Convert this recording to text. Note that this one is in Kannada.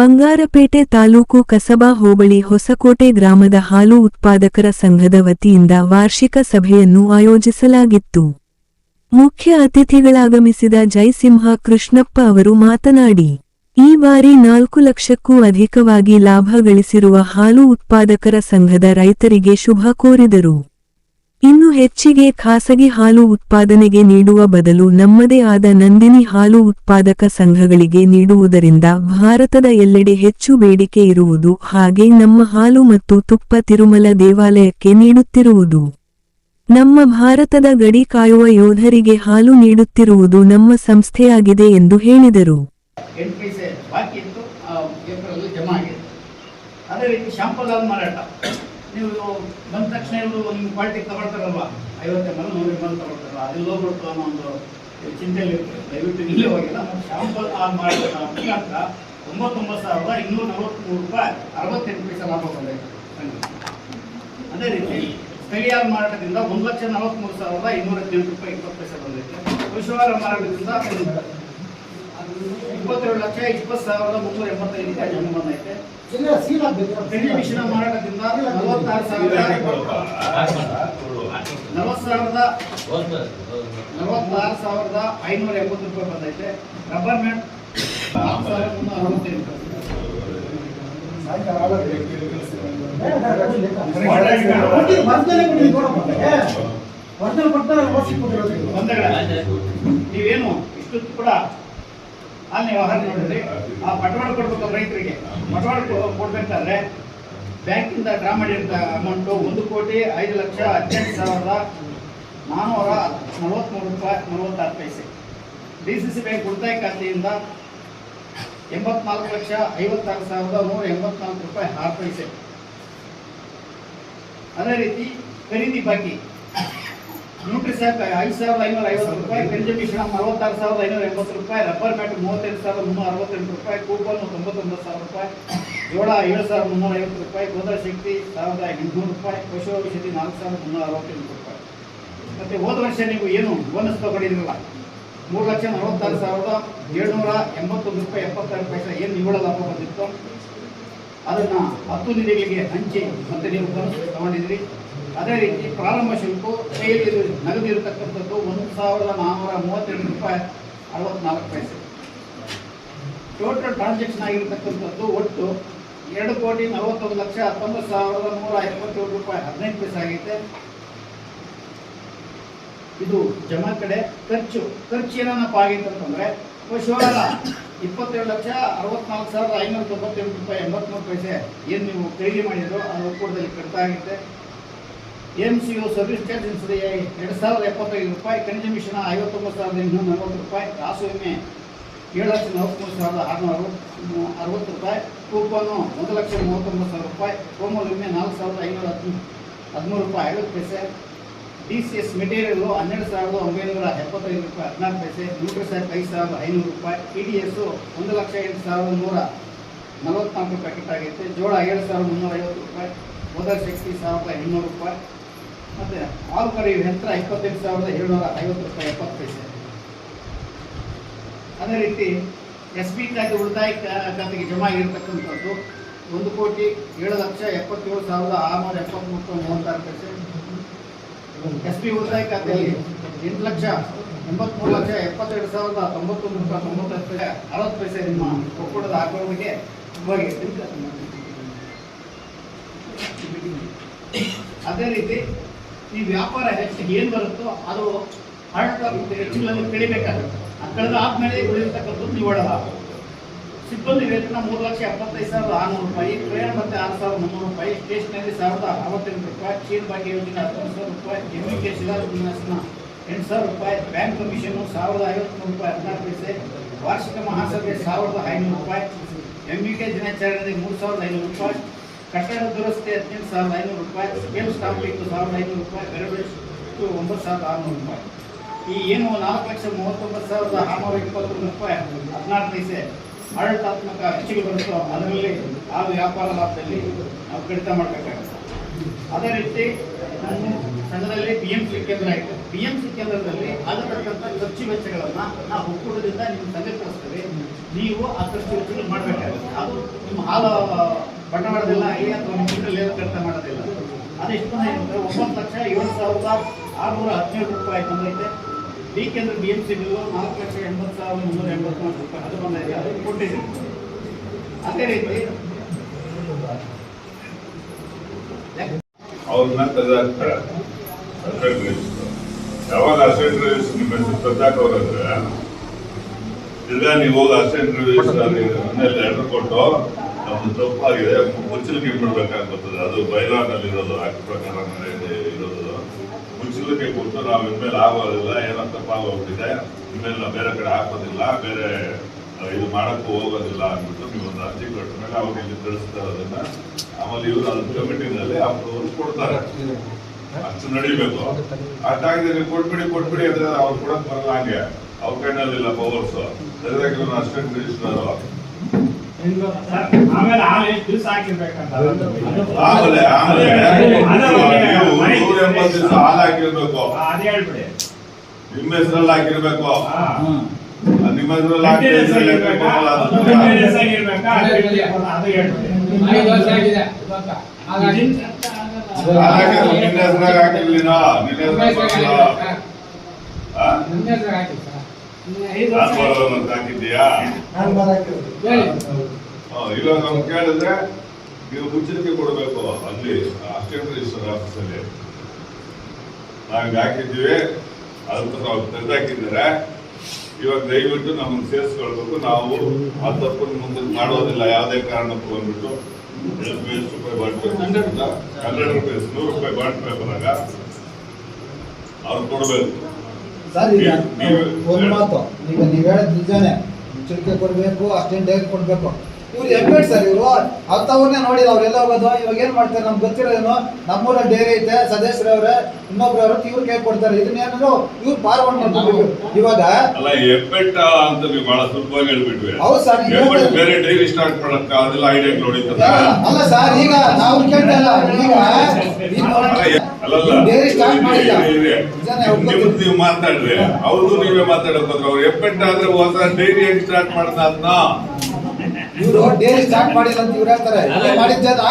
ಬಂಗಾರಪೇಟೆ ತಾಲೂಕು ಕಸಬಾ ಹೋಬಳಿ ಹೊಸಕೋಟೆ ಗ್ರಾಮದ ಹಾಲು ಉತ್ಪಾದಕರ ಸಂಘದ ವತಿಯಿಂದ ವಾರ್ಷಿಕ ಸಭೆಯನ್ನು ಆಯೋಜಿಸಲಾಗಿತ್ತು. ಮುಖ್ಯ ಅತಿಥಿಗಳಾಗಮಿಸಿದ ಜಯಸಿಂಹ ಕೃಷ್ಣಪ್ಪ ಅವರು ಮಾತನಾಡಿ, ಈ ಬಾರಿ ನಾಲ್ಕು ಲಕ್ಷಕ್ಕೂ ಅಧಿಕವಾಗಿ ಲಾಭ ಗಳಿಸಿರುವ ಹಾಲು ಉತ್ಪಾದಕರ ಸಂಘದ ರೈತರಿಗೆ ಶುಭ ಕೋರಿದರು. ಇನ್ನು ಹೆಚ್ಚಿಗೆ ಖಾಸಗಿ ಹಾಲು ಉತ್ಪಾದನೆಗೆ ನೀಡುವ ಬದಲು ನಮ್ಮದೇ ಆದ ನಂದಿನಿ ಹಾಲು ಉತ್ಪಾದಕ ಸಂಘಗಳಿಗೆ ನೀಡುವುದರಿಂದ ಭಾರತದ ಎಲ್ಲೆಡೆ ಹೆಚ್ಚು ಬೇಡಿಕೆ ಇರುವುದು ಹಾಗೆ ನಮ್ಮ ಹಾಲು ಮತ್ತು ತುಪ್ಪ ತಿರುಮಲ ದೇವಾಲಯಕ್ಕೆ ನೀಡುತ್ತಿರುವುದು. ನಮ್ಮ ಭಾರತದ ಗಡಿ ಕಾಯುವ ಯೋಧರಿಗೆ ಹಾಲು ನೀಡುತ್ತಿರುವುದು ನಮ್ಮ ಸಂಸ್ಥೆಯಾಗಿದೆ ಎಂದು ಹೇಳಿದರು. ನೀವು ಬಂದ ತಕ್ಷಣ ಇವರು ನಿಮ್ಮ ಕ್ವಾಲಿಟಿ ತಗೊಳ್ತಾರಲ್ವಾ? ಐವತ್ತು ಎಂ ನೂರು ಎಂ ತಗೊಳ್ತಾರಲ್ಲ ಅದೆಲ್ಲ ಹೋಗ್ಬಿಡ್ತು ಅನ್ನೋ ಒಂದು ಚಿಂತೆಯಲ್ಲಿ ಇರ್ತದೆ ದಯವಿಟ್ಟು ಇಲ್ಲೇ ಹೋಗಿಲ್ಲ ಮತ್ತು ಶಾಂಪಲ್ ಆನ್ ಮಾಡಿದ ಮುಖಾಂತರ ಒಂಬತ್ತೊಂಬತ್ತು ಸಾವಿರದ ಇನ್ನೂರ ನಲವತ್ತ್ಮೂರು ರೂಪಾಯಿ ಅರವತ್ತೆಂಟು ಪೈಸೆ ಲಾಭ ಬಂದೈತೆ. ಅದೇ ರೀತಿ ಸ್ಥಳೀಯ ಮಾರಾಟದಿಂದ ಒಂದು ಲಕ್ಷ ನಲವತ್ತ್ಮೂರು ಸಾವಿರದ ಇನ್ನೂರ ಹದಿನೆಂಟು ರೂಪಾಯಿ ಇಪ್ಪತ್ತು ಪೈಸೆ ಬಂದೈತೆ ಪಶುಹಾರ ಮಾರಾಟದಿಂದ ಇಪ್ಪತ್ತೇಳು ಲಕ್ಷ ಇಪ್ಪತ್ತು ಸಾವಿರದ ಮುನ್ನೂರ ಎಂಬತ್ತೈದು ರೂಪಾಯಿ ಜಮಾ ಬಂದೈತೆ ಬೆಳ್ಳಿ ಮಿಷಿನ ಮಾರಾಟದಿಂದ ನಲವತ್ತಾರು ಸಾವಿರ ನಲವತ್ತು ಸಾವಿರದ ನಲವತ್ತಾರು ಸಾವಿರದ ಐನೂರ ಎಂಬತ್ತು ರೂಪಾಯಿ ಬಂದೈತೆ ರಬ್ಬರ್ ಮ್ಯಾಟ್ ನಾಲ್ಕು ಸಾವಿರದ ಮುನ್ನೂರ ಅರವತ್ತೈದು ನೀವೇನು ಇಷ್ಟು ಕೂಡ ಅಲ್ಲಿ ವ್ಯವಹಾರ ನೋಡಿದ್ರಿ ಆ ಪಟವಾಡ ಕೊಡ್ಬೇಕು ರೈತರಿಗೆ. ಪಟವಾಡ ಕೊಡ್ಬೇಕಾದ್ರೆ ಬ್ಯಾಂಕಿಂದ ಡ್ರಾ ಮಾಡಿರೋ ಅಮೌಂಟು ಒಂದು ಕೋಟಿ ಐದು ಲಕ್ಷ ಹದಿನೆಂಟು ಸಾವಿರದ ನಾನ್ನೂರ ನಲವತ್ತ್ಮೂರು ರೂಪಾಯಿ ನಲವತ್ತಾರು ಪೈಸೆ. ಡಿ ಸಿ ಸಿ ಬ್ಯಾಂಕ್ ಉಳಿತಾಯ ಖಾತೆಯಿಂದ ಎಂಬತ್ನಾಲ್ಕು ಲಕ್ಷ ಐವತ್ತಾರು ಸಾವಿರದ ನೂರ ಎಂಬತ್ನಾಲ್ಕು ರೂಪಾಯಿ ಆರು ಪೈಸೆ. ಅದೇ ರೀತಿ ಖರೀದಿ ಬಾಕಿ. ನ್ಯೂಟ್ರಿಸ್ಯಾಕ್ ಐದು ಸಾವಿರದ ಐನೂರ ಐವತ್ತು ರೂಪಾಯಿ ಗಂಜಿ ಮಿಶ್ರಣ ಅರವತ್ತಾರು ಸಾವಿರದ ಐನೂರ ಎಂಬತ್ತು ರೂಪಾಯಿ, ರಬ್ಬರ್ ಮ್ಯಾಟ್ ಮೂವತ್ತೆಂಟು ಸಾವಿರದ ಮುನ್ನೂರ ಅರವತ್ತೆಂಟು ರೂಪಾಯಿ, ಕೂಪನ್ ತೊಂಬತ್ತೊಂಬತ್ತು ಸಾವಿರ ರೂಪಾಯಿ, ಜೋಳ ಏಳು ಸಾವಿರದ ಮುನ್ನೂರ ಐವತ್ತು ರೂಪಾಯಿ ಗೋದಾ ಶಕ್ತಿ ಸಾವಿರದ ಎಂಟುನೂರು ರೂಪಾಯಿ, ಪಶು ಔಷಧಿ ನಾಲ್ಕು ಸಾವಿರದ ಮುನ್ನೂರ ಅರವತ್ತೆಂಟು ರೂಪಾಯಿ. ಮತ್ತೆ ಹೋದ ವರ್ಷ ನೀವು ಏನು ಬೋನಸ್ ತಗೊಂಡಿದ್ರಲ್ಲ? ಮೂರು ಲಕ್ಷ ನಲವತ್ತಾರು ಸಾವಿರದ ಏಳ್ನೂರ ಎಂಬತ್ತೊಂದು ರೂಪಾಯಿ, ಎಪ್ಪತ್ತಾರು ಪೈಸೆ ಏನು ನಿವ್ವಳ ಲಾಭ ಬಂದಿತ್ತು? ಅದನ್ನು ಹತ್ತು ನಿಧಿಗಳಿಗೆ ಹಂಚಿ ಮತ್ತೆ ನೀವು ಬೋನಸ್ ತಗೊಂಡಿದ್ರಿ. ಅದೇ ರೀತಿ ಪ್ರಾರಂಭ ಶುಲ್ಕ ಕೈಯಲ್ಲಿ ನಗದು ಇರತಕ್ಕಂಥದ್ದು ಒಂದು ಸಾವಿರದ ನಾನ್ನೂರ ಮೂವತ್ತೆರಡು ರೂಪಾಯಿ ಅರವತ್ನಾಲ್ಕು ಪೈಸೆ. ಟೋಟಲ್ ಟ್ರಾನ್ಸಾಕ್ಷನ್ ಆಗಿರತಕ್ಕಂಥದ್ದು ಒಟ್ಟು ಎರಡು ಕೋಟಿ ನಲವತ್ತೊಂದು ಲಕ್ಷ ಹತ್ತೊಂಬತ್ತು ಸಾವಿರದ ನೂರ ಎಪ್ಪತ್ತೇಳು ರೂಪಾಯಿ ಹದಿನೈದು ಪೈಸೆ ಆಗೈತೆ. ಇದು ಜಮಾ ಕಡೆ ಖರ್ಚು ಖರ್ಚು ಏನಪ್ಪ ಆಗಿತ್ತು ಅಂತಂದ್ರೆ ಪಶುಹಾರ ಇಪ್ಪತ್ತೇಳು ಲಕ್ಷ ಅರವತ್ನಾಲ್ಕು ಸಾವಿರದ ಐನೂರ ತೊಂಬತ್ತೆಂಟು ರೂಪಾಯಿ ಎಂಬತ್ಮೂರು ಪೈಸೆ ಏನು ನೀವು ಖರೀದಿ ಮಾಡಿದ್ರು ಅದು ಒಕ್ಕೂಟದಲ್ಲಿ ಕಡಿತ ಆಗುತ್ತೆ M C U service charge I ಎರಡು ಸಾವಿರದ ಎಪ್ಪತ್ತೈದು ರೂಪಾಯಿ ಮಿಶ್ರಣ ಐವತ್ತೊಂಬತ್ತು ಸಾವಿರದ ಎಂಟುನೂರ ನಲವತ್ತು ರೂಪಾಯಿ ರಾಸು ವಿಮೆ ಏಳು ಲಕ್ಷ ನಲವತ್ತ್ಮೂರು ಸಾವಿರದ ಆರುನೂರು, ಅರವತ್ತು ರೂಪಾಯಿ, ಕೂಪನು ಒಂದು ಲಕ್ಷ ಮೂವತ್ತೊಂಬತ್ತು ಸಾವಿರ ರೂಪಾಯಿ ಕೋಮಲ್ ವಿಮೆ ನಾಲ್ಕು ಸಾವಿರದ ಐನೂರ ಹದಿ ಹದಿಮೂರು ರೂಪಾಯಿ, ಐವತ್ತು ಪೈಸೆ. ಡಿ ಸಿ ಎಸ್ ಮೆಟೀರಿಯಲ್ಲು ಹನ್ನೆರಡು ಸಾವಿರದ ಒಂಬೈನೂರ ಎಪ್ಪತ್ತೈದು ರೂಪಾಯಿ ಹದಿನಾಲ್ಕು ಪೈಸೆ. ನ್ಯೂಟ್ರಿಸೈಕ್ ಐದು ಸಾವಿರದ ಐನೂರು ರೂಪಾಯಿ. ಇ ಡಿ ಎಸ್ಸು ಒಂದು ಲಕ್ಷ ಎಂಟು ಸಾವಿರದ ನೂರ ನಲವತ್ತ್ನಾಲ್ಕು ರೂಪಾಯಿ ಆಗೈತೆ ಜೋಳ ಏಳು ಸಾವಿರದ ಮುನ್ನೂರ ಐವತ್ತು ರೂಪಾಯಿ. ಮೊದಲ ಶಕ್ತಿ ಸಾವಿರದ ಇನ್ನೂರು ರೂಪಾಯಿ. ಮತ್ತು ಹಾಲು ಕರೆಯುವ ಯಂತ್ರ ಇಪ್ಪತ್ತೆಂಟು ಸಾವಿರದ ಏಳ್ನೂರ ಐವತ್ತು ರೂಪಾಯಿ ಎಪ್ಪತ್ತು ಪೈಸೆ. ಅದೇ ರೀತಿ ಎಸ್ ಬಿ ಖಾತೆ ಉಳಿತಾಯ ಖಾತೆಗೆ ಜಮಾ ಆಗಿರ್ತಕ್ಕಂಥದ್ದು ಒಂದು ಕೋಟಿ ಏಳು ಲಕ್ಷ ಎಪ್ಪತ್ತೇಳು ಸಾವಿರದ ಆರುನೂರ ಎಪ್ಪತ್ತ್ಮೂರು ಮೂವತ್ತಾರು ಪೈಸೆ. ಎಸ್ ಬಿ ಉಳಿತಾಯ ಖಾತೆಯಲ್ಲಿ ಎಂಟು ಲಕ್ಷ ಎಂಬತ್ಮೂರು ಲಕ್ಷ ಎಪ್ಪತ್ತೆರಡು ಸಾವಿರದ ತೊಂಬತ್ತೊಂದು ರೂಪಾಯಿ ತೊಂಬತ್ತೈದು ಪೈಸೆ, ಅರವತ್ತು ಪೈಸೆ ನಿಮ್ಮ ಒಕ್ಕೂಟದ ತುಂಬ ಅದೇ ರೀತಿ ಈ ವ್ಯಾಪಾರ ಹೆಚ್ಚಿಗೆ ಏನು ಬರುತ್ತೋ ಅದು ಹರಟ ಹೆಚ್ಚಿನಲ್ಲಿ ಕಡಿಬೇಕಾಗುತ್ತೆ ಆ ಕಳೆದ ಆದ್ಮೇಲೆ ಉಳಿದಿರ್ತಕ್ಕಂಥದ್ದು ನಿವ್ವಳ ಸಿಬ್ಬಂದಿ ವೇತನ ಮೂರು ಲಕ್ಷ ಎಪ್ಪತ್ತೈದು ಸಾವಿರದ ಆರುನೂರು ರೂಪಾಯಿ, ಪ್ರಯಾಣ ಮತ್ತೆ ಆರು ಸಾವಿರದ ಮುನ್ನೂರು ರೂಪಾಯಿ ಸ್ಟೇಷನರಿ ಸಾವಿರದ ಅರವತ್ತೆಂಟು ರೂಪಾಯಿ ಕ್ಷೀರ್ ಭಾಗ್ಯ ಯೋಜನೆ ಹತ್ತೊಂದು ಸಾವಿರ ರೂಪಾಯಿ ಎಂ ಕೆ ಶಿಲಾನ್ಯಾಸನ ಎಂಟು ಸಾವಿರ ರೂಪಾಯಿ, ಬ್ಯಾಂಕ್ ಕಮಿಷನು ಸಾವಿರದ ಐವತ್ಮೂರು ರೂಪಾಯಿ ಹದಿನಾರು ಪೈಸೆ, ವಾರ್ಷಿಕ ಮಹಾಸಭೆ ಸಾವಿರದ ಐನೂರು ರೂಪಾಯಿ ಎಂ ಯು ಕೆ ದಿನಾಚರಣೆಗೆ ಮೂರು ಸಾವಿರದ ಐನೂರು ರೂಪಾಯಿ ಕಟ್ಟಡ ದುರಸ್ತಿ ಹದಿನೆಂಟು ಸಾವಿರದ ಐನೂರು ರೂಪಾಯಿ ಸ್ಕೇಲ್ ಸ್ಟಾಂಪ್ ಇತ್ತು ಸಾವಿರದ ಐನೂರು ರೂಪಾಯಿ ಬೆರಬೇಕು ಒಂಬತ್ತು ಸಾವಿರದ ಆರುನೂರು ರೂಪಾಯಿ. ಈ ಏನು ನಾಲ್ಕು ಲಕ್ಷ ಮೂವತ್ತೊಂಬತ್ತು ಸಾವಿರದ ಆರುನೂರ ಇಪ್ಪತ್ತೊಂದು ರೂಪಾಯಿ ಹದಿನಾರು ಪೈಸೆ ಆಡಳಿತಾತ್ಮಕ ಹೆಚ್ಚಿಗೆ ಬರುತ್ತೋ ಅದರಲ್ಲಿ ಆ ವ್ಯಾಪಾರ ಲಾಭದಲ್ಲಿ ನಾವು ಕಡಿತ ಮಾಡಬೇಕಾಗುತ್ತೆ ಅದೇ ರೀತಿ ನಾನು ಸಂಘದಲ್ಲಿ ಪಿ ಎಂ ಸಿ ಕೇಂದ್ರ ಇತ್ತು ಪಿ ಎಂ ಸಿ ಕೇಂದ್ರದಲ್ಲಿ ಆಗತಕ್ಕಂಥ ಖರ್ಚು ವೆಚ್ಚಗಳನ್ನು ನಾವು ಒಕ್ಕೂಟದಿಂದ ನಿಮ್ಮ ತೋರಿಸ್ತೀವಿ ನೀವು ಆ ಖರ್ಚು ವೆಚ್ಚಗಳು ಮಾಡಬೇಕಾಗುತ್ತೆ. ಅದು ನಿಮ್ಮ ಹಾಲು ಬಂಡವಾಳದೆಲ್ಲ ಆಗಲಿ ಅಥವಾ ನಿಮ್ಮ ದುಡ್ಡಲ್ಲಿ ಏನು ಖರ್ಚು ಮಾಡೋದಿಲ್ಲ. ಅದೆಷ್ಟು ಬಂದೈತೆ ಒಂಬತ್ತು ಲಕ್ಷ ಏಳು ಸಾವಿರದ ಆರುನೂರ ಹದಿನೇಳು ರೂಪಾಯಿ ಬಂದೈತೆ ಡಿ ಕೇಂದ್ರ ಬಿ ಎಂ ಸಿ ಬಿಲ್ಲು ನಾಲ್ಕು ಲಕ್ಷ ಎಂಬತ್ತು ಸಾವಿರದ ಮುನ್ನೂರ ಎಂಬತ್ನಾಲ್ಕು ರೂಪಾಯಿ. ಅದು ಬಂದಿದೆ ಅದು ಕೊಟ್ಟಿದೆ ಅದೇ ರೀತಿ ಅವ್ರನ್ನ ರಿಜಿಸ್ಟರ್ ಯಾವಾಗ ಅಸೆಂಟ್ ರಿಜಿಸ್ಟರ್ ನಿಮ್ಮ ಹೆಸರು ತೆಗ್ದಾಕೋರಂದ್ರೆ ತಿರ್ಗಾ ನೀವು ಹೋಗಿ ಅಸೆಂಟ್ ಮನೇಲಿ ಲೆಟರ್ ಕೊಟ್ಟು? ನಮ್ದು ತಪ್ಪಾಗಿದೆ. ಮುಚ್ಚಲಿಕ್ಕೆ ಬಿಡ್ಬೇಕಾಗ್ತದೆ ಅದು ಬೈಲಾನಲ್ಲಿ ಇರೋದು ಆಕ್ಟ್ ಪ್ರಕಾರ ಇರೋದು. ಮುಚ್ಚಲಿಕ್ಕೆ ಕೊಟ್ಟು ನಾವು ಇನ್ಮೇಲೆ ಆಗೋದಿಲ್ಲ. ಏನೋ ತಪ್ಪಾಗೋಗ್ಬಿಟ್ಟಿದೆ ಇನ್ಮೇಲೆ ನಾವು ಬೇರೆ ಕಡೆ ಹಾಕೋದಿಲ್ಲ. ಬೇರೆ ಇದು ಮಾಡಕ್ಕೂ ಹೋಗೋದಿಲ್ಲ ಅಂದ್ಬಿಟ್ಟು ನೀವು ಒಂದು ಅರ್ಜಿ ಕೊಟ್ಟ ಅವ್ರು ಇಲ್ಲಿ ತಿಳಿಸ್ತಾರೆ ಅದನ್ನ ಆಮೇಲೆ ಇವರು ಅದ್ರ ಕಮಿಟಿನಲ್ಲಿ ಅಪ್ರೂವಲ್ ಕೊಡ್ತಾರೆ. ಅಷ್ಟು ನಡಿಬೇಕು. ಆ ನೀವು ಕೊಟ್ಬಿಡಿ ಕೊಟ್ಬಿಡಿ ಅಂದ್ರೆ ಅವ್ರು ಕೊಡಕ್ ಬರಲ್ಲ ಹಾಗೆ. ಅವ್ರ ಕೈನಲ್ಲಿಲ್ಲ ಪವರ್ಸ್ ಅಸಿಸ್ಟೆಂಟ್ ರಿಜಿಸ್ಟರ್ ಆಮೇಲೆ ಹಾಲು ಎಷ್ಟು ದಿವಸ ಹಾಕಿರ್ಬೇಕಂತ ಆಮೇಲೆ ಆಮೇಲೆ ನೂರ ಎಂಬತ್ತು ದಿವಸ ಹಾಲು ಹಾಕಿರ್ಬೇಕು. ಅದೇ ಹೇಳ್ಬಿಡಿ. ನಿಮ್ಮ ಹೆಸರಲ್ಲಿ ಹಾಕಿರ್ಬೇಕು. ನಿಮ್ಮ ಹೆಸರಲ್ಲಿ ನಿನ್ನ ಹೆಸರಾಗ ಹಾಕಿರ್ಲಿಲ್ಲ. ನಿನ್ನ ಹೆಸರಾಗ ಹಾಕಿದ್ದೀಯಾ? ಇವಾಗ ನಾವು ಕೇಳಿದ್ರೆ ನೀವು ಮುಚ್ಚಳಿಕೆ ಕೊಡಬೇಕು. ಅಲ್ಲಿ ಅಷ್ಟೇ ರಿಜಿಸ್ಟರ್ ಆಫೀಸಲ್ಲಿ. ನಾವು ಹಾಕಿದ್ದೀವಿ ಅದಕ್ಕೆ ನಾವು ತೆಗೆದಾಕಿದ್ದಾರೆ? ಇವಾಗ ದಯವಿಟ್ಟು ನಮ್ಮನ್ನು ಸೇರಿಸ್ಕೊಳ್ಬೇಕು. ನಾವು ಆ ತಪ್ಪನ್ನು ಮುಂದೆ ಮಾಡೋದಿಲ್ಲ ಯಾವುದೇ ಕಾರಣಕ್ಕೂ ಬಂದ್ಬಿಟ್ಟು. ಎಷ್ಟು ರೂಪಾಯಿ ಬಾಂಡ್ ಹಂಡ್ರೆಡ್ ರುಪೀಸ್ ನೂರು ರೂಪಾಯಿ ಬಾಂಡ್ ಪೇಪರಾಗ ಅವ್ರು ಕೊಡಬೇಕು. ಸರ್ ಈಗ ನೀವು- ಒಂದು ಮಾತು. ಈಗ ನೀವು ಹೇಳಿದ ನಿಜಾನೇ. ಮುಚ್ಚಳಿಕೆ ಕೊಡಬೇಕು ಅಷ್ಟೇ ಡೇಟ್ ಕೊಡಬೇಕು. ಇವ್ರು ಎಮ್ಮೆಡ್ ಸರ್ ಇವರು. ಅಂತವ್ರನ್ನೇ ನೋಡಿ ಅವ್ರೆಲ್ಲ ಹೋಗೋದು ಇವಾಗ ಏನ್ ಮಾಡ್ತಾರೆ ನಮ್ಗೆ ಗೊತ್ತಿರೋದೇನು ನಮ್ಮೂರ ಡೇರಿ ಐತೆ ಸದಸ್ಯರವ್ರೆ ಇನ್ನೊಬ್ರವ್ರು ಇವ್ರು ಕೈ ಕೊಡ್ತಾರೆ. ಇದನ್ನೇನಾದ್ರು ಇವ್ರು ಫಾರ್ವರ್ಡ್ ಮಾಡ್ಬೇಕು ಇವಾಗ ಅಲ್ಲ ಎಬ್ಬೆಟ್ಟ ಅಂತ ನೀವು ಬಹಳ ಸುಲಭವಾಗಿ ಹೇಳ್ಬಿಟ್ವಿ. ಹೌದು ಸರ್, ಹೇಳ್ತಾರೆ. ಬೇರೆ ಡೈರಿ ಸ್ಟಾರ್ಟ್ ಮಾಡಕ್ಕ ಅದೆಲ್ಲ ಐಡಿಯಾ ನೋಡಿದ್ರೆ ಅಲ್ಲ ಸರ್ ಈಗ ನಾವು ಕೇಳ್ತಾ ಇಲ್ಲ. ಈಗ ಡೇರಿ ಸ್ಟಾರ್ಟ್ ಮಾಡಿಲ್ಲ ನಿಮ್ದು ನೀವು ಮಾತಾಡ್ರಿ. ಅವ್ರದ್ದು ನೀವೇ ಮಾತಾಡಕ್ ಹೋದ್ರೆ ಅವ್ರು ಎಪ್ಪೆಂಟ್ ಆದ್ರೆ ಹೊಸ ಡೈರಿ ಹೆಂಗ್ ಸ್ಟಾರ್ಟ್ ಮಾಡ್ದ ಅದನ್ನ ಇವರು ಡೇಲಿ ಸಾಕ್ ಮಾಡಿಲ್ಲ ಅಂತ ಇವ್ರು ಹೇಳ್ತಾರೆ. ಮಾಡಿದ್ದೆ ಅದು.